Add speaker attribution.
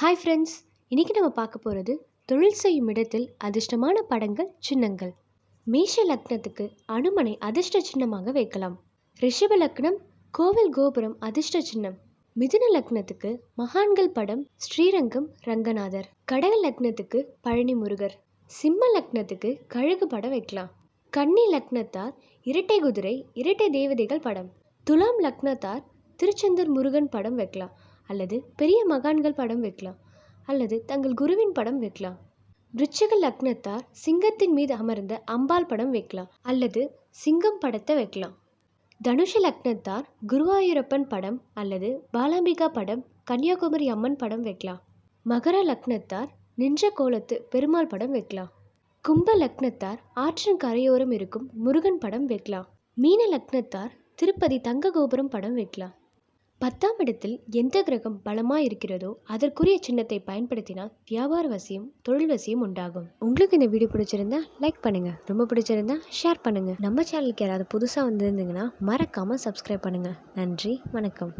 Speaker 1: Hi friends இன்றைக்கி நம்ம பார்க்க போகிறது தொழில் செய்யும் இடத்தில் அதிர்ஷ்டமான படங்கள் சின்னங்கள். மேஷ லக்னத்துக்கு அனுமனை அதிர்ஷ்ட சின்னமாக வைக்கலாம். ரிஷப லக்னம் கோவில் கோபுரம் அதிர்ஷ்ட சின்னம். மிதுன லக்னத்துக்கு மகான்கள் படம் ஸ்ரீரங்கம் ரங்கநாதர். கடக லக்னத்துக்கு பழனி முருகர். சிம்ம லக்னத்துக்கு கழுகு படம் வைக்கலாம். கன்னி லக்னத்தார் இரட்டை குதிரை இரட்டை தேவதைகள் படம். துலாம் லக்னத்தார் திருச்செந்தூர் முருகன் படம் வைக்கலாம். அல்லது பெரிய மகான்கள் படம் வைக்கலாம். அல்லது தங்கள் குருவின் படம் வைக்கலாம். விருச்சிக லக்னத்தார் சிங்கத்தின் மீது அமர்ந்த அம்பாள் படம் வைக்கலாம். அல்லது சிங்கம் படத்தை வைக்கலாம். தனுஷ லக்னத்தார் குருவாயூரப்பன் படம் அல்லது பாலாம்பிகா படம் கன்னியாகுமரி அம்மன் படம் வைக்கலாம். மகர லக்னத்தார் நின்ற கோலத்து பெருமாள் படம் வைக்கலாம். கும்ப லக்னத்தார் ஆற்றின் கரையோரம் இருக்கும் முருகன் படம் வைக்கலாம். மீன லக்னத்தார் திருப்பதி தங்க கோபுரம் படம் வைக்கலாம். பத்தாம் இடத்தில் எந்த கிரகம் பலமாக இருக்கிறதோ அதற்குரிய சின்னத்தை பயன்படுத்தினால் வியாபார வசியம் தொழில் வசியம் உண்டாகும். உங்களுக்கு இந்த வீடியோ பிடிச்சிருந்தா லைக் பண்ணுங்கள் ரொம்ப பிடிச்சிருந்தா ஷேர் பண்ணுங்கள் நம்ம சேனலுக்கு யாராவது புதுசாக வந்திருந்தீங்கன்னா மறக்காமல் சப்ஸ்கிரைப் பண்ணுங்கள் நன்றி வணக்கம்.